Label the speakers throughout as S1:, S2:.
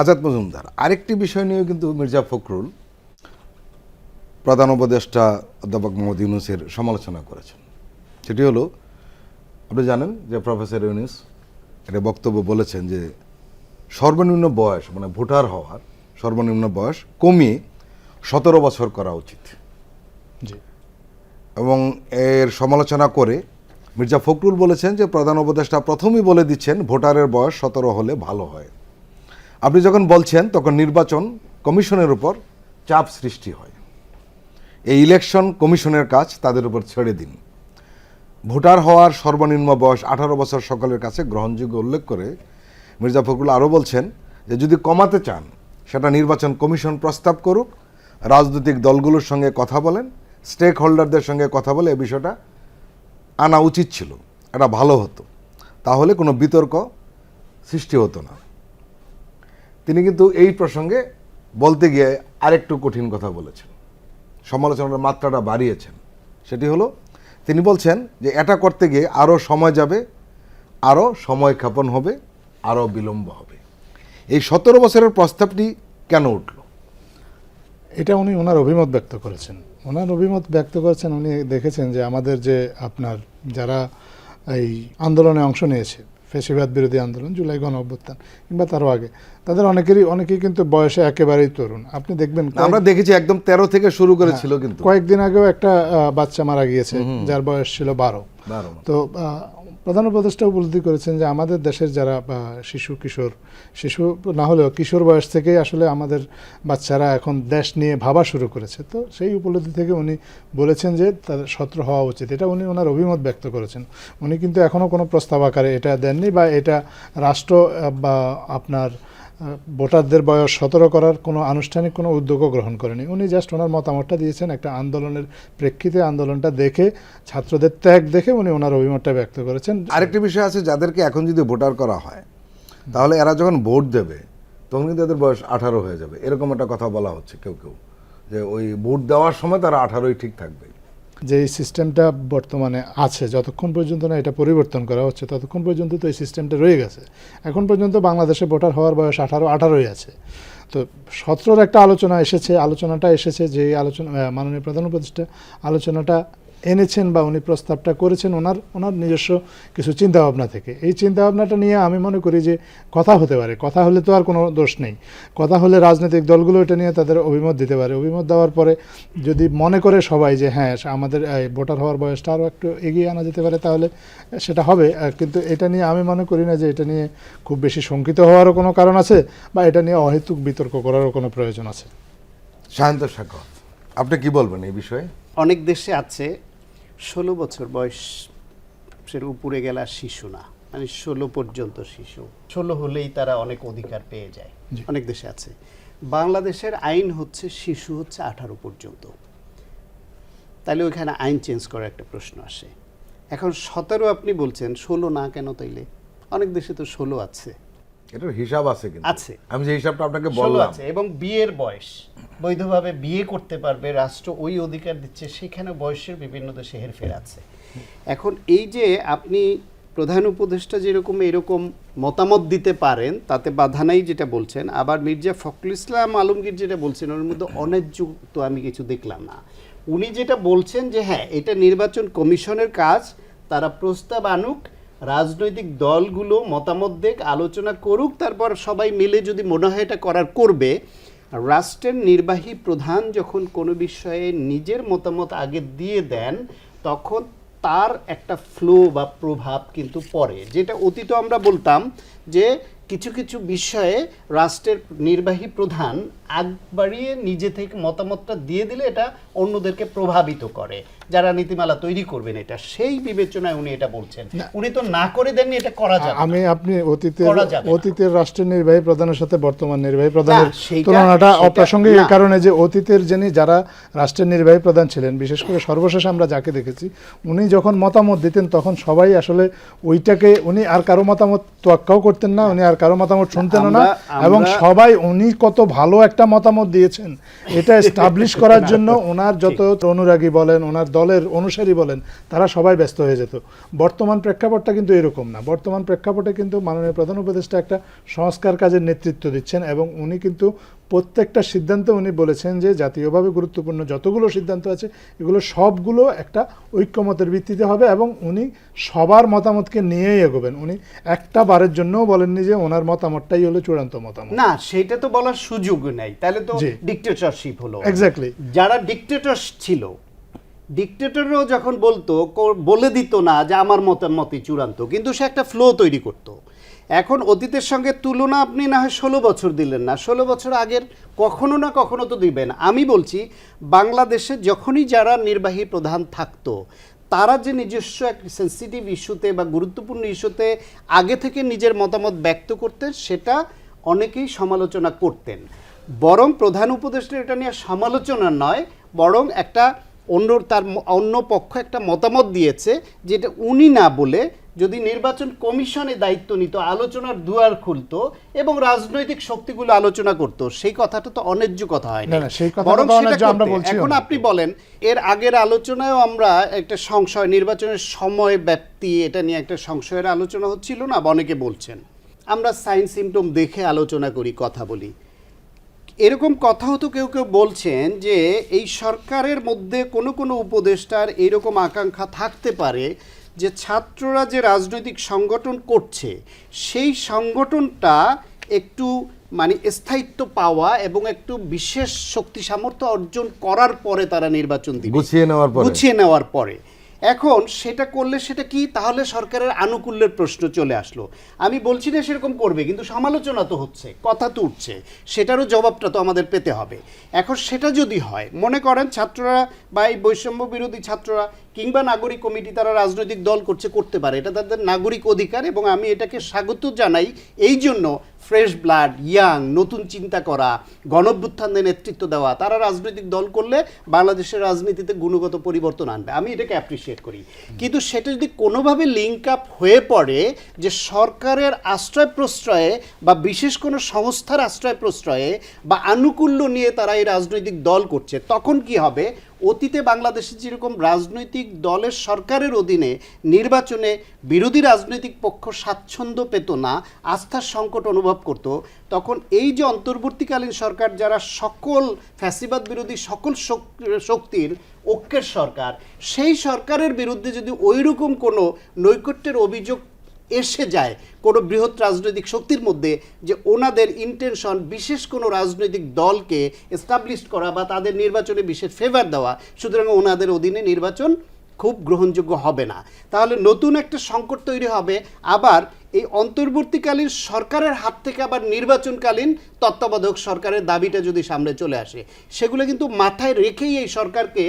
S1: আজাদ মজুমদার আরেকটি বিষয় নিয়েও কিন্তু মির্জা ফখরুল প্রধান উপদেষ্টা অধ্যাপক মোহাম্মদ ইউনুসের সমালোচনা করেছেন। সেটি হলো আপনি জানেন যে প্রফেসর ইউনুস এটা বক্তব্য বলেছেন যে সর্বনিম্ন বয়স মানে ভোটার হওয়ার সর্বনিম্ন বয়স কমিয়ে সতেরো বছর করা উচিত।
S2: জি।
S1: এবং এর সমালোচনা করে মির্জা ফখরুল বলেছেন যে প্রধান উপদেষ্টা প্রথমেই বলে দিচ্ছেন ভোটারের বয়স সতেরো হলে ভালো হয়। আপনি যখন বলছেন, তখন নির্বাচন কমিশনের উপর চাপ সৃষ্টি হয়। এই ইলেকশন কমিশনের কাজ তাদের উপর ছেড়ে দিন। ভোটার হওয়ার সর্বনিম্ন বয়স আঠারো বছর সকলের কাছে গ্রহণযোগ্য উল্লেখ করে মির্জা ফখরুল আরও বলছেন যে, যদি কমাতে চান, সেটা নির্বাচন কমিশন প্রস্তাব করুক, রাজনৈতিক দলগুলোর সঙ্গে কথা বলেন স্টেক হোল্ডারদের সঙ্গে কথা বলে এ বিষয়টা আনা উচিত ছিল, এটা ভালো হতো। তাহলে কোনো বিতর্ক সৃষ্টি হতো না। তিনি কিন্তু এই প্রসঙ্গে বলতে গিয়ে আরেকটু কঠিন কথা বলেছেন। সমালোচনার মাত্রাটা বাড়িয়েছেন। সেটি হলো, তিনি বলছেন যে এটা করতে গিয়ে আরও সময় যাবে আরও সময় ক্ষেপণ হবে আরও বিলম্ব হবে। এই সতেরো বছরের প্রস্তাবটি কেন উঠল?
S2: এটা উনি ওনার অভিমত ব্যক্ত করেছেন। ওনার অভিমত ব্যক্ত করেছেন, উনি দেখেছেন যে আমাদের যে আপনার যারা এই আন্দোলনে অংশ নিয়েছে ফেসিবাদ বিরোধী আন্দোলন জুলাই গণ অভ্যুত্থান কিংবা তারও আগে। তাদের অনেকেরই অনেকেই কিন্তু বয়সে একেবারেই তরুণ। আপনি দেখবেন
S1: আমরা দেখেছি একদম তেরো থেকে শুরু করেছিল কিন্তু।
S2: কয়েকদিন আগেও একটা বাচ্চা মারা গিয়েছে যার বয়স ছিল বারো। তো আহ, প্রধান উপদেষ্টা উপলব্ধি করেছেন যে আমাদের দেশের যারা শিশু, কিশোর, শিশু না হলেও কিশোর বয়স থেকেই আসলে আমাদের বাচ্চারা এখন দেশ নিয়ে ভাবা শুরু করেছে। তো সেই উপলব্ধি থেকে উনি বলেছেন যে তাদের সত্র হওয়া উচিত। এটা উনি ওনার অভিমত ব্যক্ত করেছেন। উনি কিন্তু এখনও কোনো প্রস্তাব আকারে এটা দেননি বা এটা রাষ্ট্র বা আপনার ভোটারদের বয়স সতেরো করার কোনো আনুষ্ঠানিক কোনো উদ্যোগও গ্রহণ করেনি। উনি জাস্ট ওনার মতামতটা দিয়েছেন, একটা আন্দোলনের প্রেক্ষিতে আন্দোলনটা দেখে, ছাত্রদের ত্যাগ দেখে উনি ওনার অভিমতটা ব্যক্ত করেছেন।
S1: আরেকটি বিষয় আছে, যাদেরকে এখন যদি ভোটার করা হয়, তাহলে এরা যখন ভোট দেবে, তখন কিন্তু এদের বয়স আঠারো হয়ে যাবে। এরকম একটা কথা বলা হচ্ছে কেউ কেউ, যে ওই ভোট দেওয়ার সময় তারা আঠারোই ঠিক থাকবে।
S2: যে এই সিস্টেমটা বর্তমানে আছে, যতক্ষণ পর্যন্ত না এটা পরিবর্তন করা হচ্ছে, ততক্ষণ পর্যন্ত তো এই সিস্টেমটা রয়ে গেছে। এখন পর্যন্ত বাংলাদেশে ভোটার হওয়ার বয়স আঠারো, আঠারোই আছে। তো সতেরোর একটা আলোচনা এসেছে, আলোচনাটা এসেছে যে আলোচনা মাননীয় প্রধান উপদেষ্টা আলোচনাটা এনেছেন বা উনি প্রস্তাবটা করেছেন ওনার ওনার নিজস্ব কিছু চিন্তাভাবনা থেকে। এই চিন্তাভাবনাটা নিয়ে আমি মনে করি যে কথা হতে পারে। কথা হলে তো আর কোনো দোষ নেই। কথা হলে রাজনৈতিক দলগুলো এটা নিয়ে তাদের অভিমত দিতে পারে। অভিমত দেওয়ার পরে যদি মনে করে সবাই যে হ্যাঁ আমাদের ভোটার হওয়ার বয়সটা আরও একটু এগিয়ে আনা যেতে পারে তাহলে সেটা হবে। কিন্তু এটা নিয়ে আমি মনে করি না যে এটা নিয়ে খুব বেশি শঙ্কিত হওয়ারও কোনো কারণ আছে বা এটা নিয়ে অহেতুক বিতর্ক করারও কোনো প্রয়োজন আছে।
S1: সায়ন্ত সাকর আপনি কি বলবেন এই বিষয়ে?
S3: অনেক দেশে আছে ষোলো বছর বয়সের উপরে গেলে আর শিশু না। মানে ষোলো পর্যন্ত শিশু। ষোলো হলেই তারা অনেক অধিকার পেয়ে যায়। অনেক দেশে আছে। বাংলাদেশের আইন হচ্ছে শিশু হচ্ছে আঠারো পর্যন্ত। তাহলে ওইখানে আইন চেঞ্জ করার একটা প্রশ্ন আসে। এখন সতেরো আপনি বলছেন ষোলো না কেন তাইলে? অনেক দেশে তো ষোলো আছে।
S1: এটার হিসাব আছে কিন্তু।
S3: আছে।
S1: আমি যে হিসাবটা আপনাকে বললাম।
S3: আছে এবং বিয়ের বয়স। বৈধভাবে বিয়ে করতে পারবে রাষ্ট্র ওই অধিকার দিচ্ছে সেখানে বয়সের বিভিন্ন দেশে হেরফের আছে। এখন এই যে আপনি প্রধান উপদেষ্টা যেরকম এরকম মতামত দিতে পারেন তাতে বাধা নাই যেটা বলছেন আবার মির্জা ফখরুল ইসলাম আলমগীর যেটা বলছেন ওর মধ্যে অন্যায্য তো আমি কিছু দেখলাম না। উনি যেটা বলছেন যে হ্যাঁ এটা নির্বাচন কমিশনের কাজ তারা প্রস্তাব আনুক রাজনৈতিক দলগুলো মতামত দেখ আলোচনা করুক, তারপর সবাই মিলে যদি মনে হয় এটা করার করবে, রাষ্ট্রের নির্বাহী প্রধান যখন কোনো বিষয়ে নিজের মতামত আগে দিয়ে দেন, তখন তার একটা ফ্লো বা প্রভাব কিন্তু পড়ে। যেটা অতীত আমরা বলতাম যে কিছু কিছু বিষয়ে রাষ্ট্রের নির্বাহী প্রধান আগ বাড়িয়ে নিজে থেকে মতামতটা দিয়ে দিলে এটা অন্যদেরকে প্রভাবিত করে। যারা নীতিমালা তৈরি করবেন এটা সেই বিবেচনায় উনি এটা বলছেন। উনি তো না করে দেননি এটা করা যাবে
S2: আমি আপনি অতীতের
S3: না।
S2: অতীতের রাষ্ট্রের নির্বাহী প্রধানের সাথে বর্তমান নির্বাহী প্রধানের তুলনাটা অপ্রাসঙ্গিক এই কারণে যে অতীতের যিনি যারা রাষ্ট্রের নির্বাহী প্রধান ছিলেন বিশেষ করে সর্বশেষ আমরা যাকে দেখেছি উনি যখন মতামত দিতেন তখন সবাই আসলে ওইটাকে উনি আর কারও মতামত তোয়াক্কাও করতেন না উনি আর কারও মতামত শুনতেন না এবং সবাই উনি কত ভালো একটা মতামত দিয়েছেন। এটা এস্টাবলিশ করার জন্য ওনার যত অনুরাগী বলেন ওনার দলের অনুসারী বলেন তারা সবাই ব্যস্ত হয়ে যেত। বর্তমান প্রেক্ষাপটটা কিন্তু এরকম না। বর্তমান প্রেক্ষাপটে কিন্তু মাননীয় প্রধান উপদেষ্টা একটা সংস্কার কাজের নেতৃত্ব দিচ্ছেন এবং উনি কিন্তু প্রত্যেকটা সিদ্ধান্ত উনি বলেছেন যে জাতীয়ভাবে গুরুত্বপূর্ণ যতগুলো সিদ্ধান্ত আছে এগুলো সবগুলো একটা ঐক্যমতের ভিত্তিতে হবে এবং উনি সবার মতামতকে নিয়েই এগোবেন। উনি একটা বারের জন্যও বলেননি যে ওনার মতামতটাই হলো চূড়ান্ত মতামত।
S3: না সেটা তো বলার সুযোগ নেই। তাহলে তো। ডিক্টেটরশিপ হলো।
S2: এক্স্যাক্টলি
S3: যারা ডিক্টেটর ছিল ডিক্টেটরও যখন বলতো বলে দিত না যে আমার মতামতই চূড়ান্ত কিন্তু সে একটা ফ্লো তৈরি করত। এখন অতীতের সঙ্গে তুলনা আপনি না হয় ষোলো বছর দিলেন না। ষোলো বছর আগের কখনো না কখনো তো দিবেন। আমি বলছি, বাংলাদেশে যখনই যারা নির্বাহী প্রধান থাকতো, তারা যে নিজস্ব এক সেন্সিটিভ ইস্যুতে বা গুরুত্বপূর্ণ ইস্যুতে আগে থেকে নিজের মতামত ব্যক্ত করতেন, সেটা অনেকেই সমালোচনা করতেন। বরং প্রধান উপদেষ্টা এটা নিয়ে সমালোচনা নয়, বরং একটা অন্য তার অন্য পক্ষ একটা মতামত দিয়েছে, যেটা উনি না বলে যদি নির্বাচন কমিশনে দায়িত্ব নিত আলোচনার দুয়ার খুলতো এবং রাজনৈতিক শক্তিগুলো আলোচনা করত সেই কথাটা তো অন্যায্য কথা হয়
S2: না,
S3: বরং এখন আপনি বলেন এর আগের আলোচনায়ও আমরা একটা সংশয় নির্বাচনের সময় ব্যাপ্তি এটা নিয়ে একটা সংশয়ের আলোচনা হচ্ছিল না অনেকে বলছেন। আমরা সাইন সিমটম দেখে আলোচনা করি কথা বলি। এরকম কথাও তো কেউ কেউ বলছেন যে এই সরকারের মধ্যে কোনো কোনো উপদেষ্টার এরকম আকাঙ্ক্ষা থাকতে পারে যে ছাত্ররা যে রাজনৈতিক সংগঠন করছে সেই সংগঠনটা একটু মানে স্থায়িত্ব পাওয়া এবং একটু বিশেষ শক্তি সামর্থ্য অর্জন করার পরে তারা নির্বাচন দিবে।
S1: গুছিয়ে নেওয়ার পরে।
S3: গুছিয়ে নেওয়ার পরে। এখন সেটা করলে সেটা কি? তাহলে সরকারের আনুকূল্যের প্রশ্ন চলে আসলো। আমি বলছি না সেরকম করবে, কিন্তু সমালোচনা তো হচ্ছে, কথা তো উঠছে। সেটারও জবাবটা তো আমাদের পেতে হবে। এখন সেটা যদি হয়, মনে করেন ছাত্ররা বা এই বৈষম্য বিরোধী ছাত্ররা কিংবা নাগরিক কমিটি, তারা রাজনৈতিক দল করছে, করতে পারে। এটা তাদের নাগরিক অধিকার এবং আমি এটাকে স্বাগত জানাই। এই জন্য ফ্রেশ ব্লাড, ইয়াং, নতুন চিন্তা করা গণভ্যুত্থানের নেতৃত্ব দেওয়া, তারা রাজনৈতিক দল করলে বাংলাদেশের রাজনীতিতে গুণগত পরিবর্তন আনবে। আমি এটাকে অ্যাপ্রিসিয়েট করি। কিন্তু সেটা যদি কোনোভাবে লিঙ্ক আপ হয়ে পড়ে যে সরকারের আশ্রয় প্রশ্রয়ে বা বিশেষ কোনো সংস্থার আশ্রয় প্রশ্রয়ে বা আনুকূল্য নিয়ে তারা এই রাজনৈতিক দল করছে, তখন কি হবে? অতীতে বাংলাদেশে যেরকম রাজনৈতিক দলের সরকারের অধীনে নির্বাচনে বিরোধী রাজনৈতিক পক্ষ স্বাচ্ছন্দ্য পেত না, আস্থার সংকট অনুভব করত, তখন এই যে অন্তর্বর্তীকালীন সরকার যারা সকল ফ্যাসিবাদ বিরোধী সকল শক্তির ঐক্যের সরকার, সেই সরকারের বিরুদ্ধে যদি ওইরকম কোনো নৈকট্যের অভিযোগ এসে যায় কোনো বৃহৎ রাজনৈতিক শক্তির মধ্যে যে ওনাদের ইন্টেনশন বিশেষ কোনো রাজনৈতিক দলকে এস্টাবলিশ করা বা তাদের নির্বাচনে বিশেষ ফেভার দেওয়া, সুতরাং ওনাদের অধীনে নির্বাচন খুব গ্রহণযোগ্য হবে না। তাহলে নতুন একটা সংকট তৈরি হবে, আবার এই অন্তর্বর্তীকালীন সরকারের হাত থেকে আবার নির্বাচনকালীন তত্ত্বাবধায়ক সরকারের দাবিটা যদি সামনে চলে আসে, সেগুলো কিন্তু মাথায় রেখেই এই সরকারকে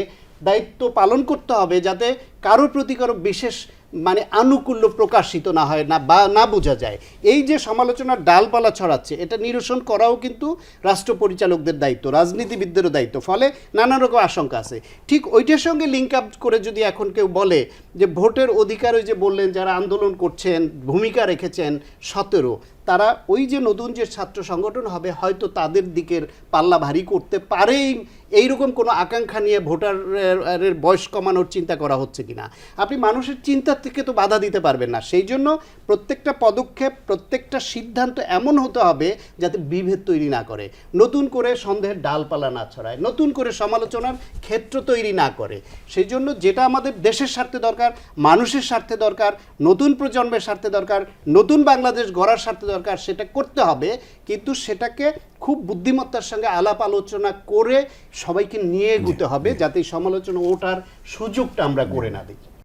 S3: দায়িত্ব পালন করতে হবে যাতে কারোর প্রতি কারও বিশেষ মানে আনুকূল্য প্রকাশিত না হয়, না বা না বোঝা যায়। এই যে সমালোচনার ডালপালা ছড়াচ্ছে, এটা নিরসন করাও কিন্তু রাষ্ট্র পরিচালকদের দায়িত্ব, রাজনীতিবিদদেরও দায়িত্ব, ফলে নানা রকম আশঙ্কা আছে। ঠিক ওইটার সঙ্গে লিঙ্ক আপ করে যদি এখন কেউ বলে যে ভোটের অধিকার ওই যে বললেন, যারা আন্দোলন করছেন, ভূমিকা রেখেছেন, সতেরো তারা ওই যে নতুন যে ছাত্র সংগঠন হবে, হয়তো তাদের দিকের পাল্লা ভারী করতে পারেই এইরকম কোনো আকাঙ্ক্ষা নিয়ে ভোটারের বয়স কমানোর চিন্তা করা হচ্ছে কিনা। আপনি মানুষের চিন্তা থেকে তো বাধা দিতে পারবেন না। সেই জন্য প্রত্যেকটা পদক্ষেপ, প্রত্যেকটা সিদ্ধান্ত এমন হতে হবে যাতে বিভেদ তৈরি না করে। নতুন করে সন্দেহের ডালপালা না ছড়ায়, নতুন করে সমালোচনার ক্ষেত্র তৈরি না করে। সেই জন্য যেটা আমাদের দেশের স্বার্থে দরকার, মানুষের স্বার্থে দরকার, নতুন প্রজন্মের স্বার্থে দরকার, নতুন বাংলাদেশ গড়ার স্বার্থে দরকার সেটা করতে হবে। কিন্তু সেটাকে খুব বুদ্ধিমত্তার সঙ্গে আলাপ আলোচনা করে সবাইকে নিয়ে এগুতে হবে যাতে সমালোচনা ওঠার সুযোগটা আমরা করে না দিই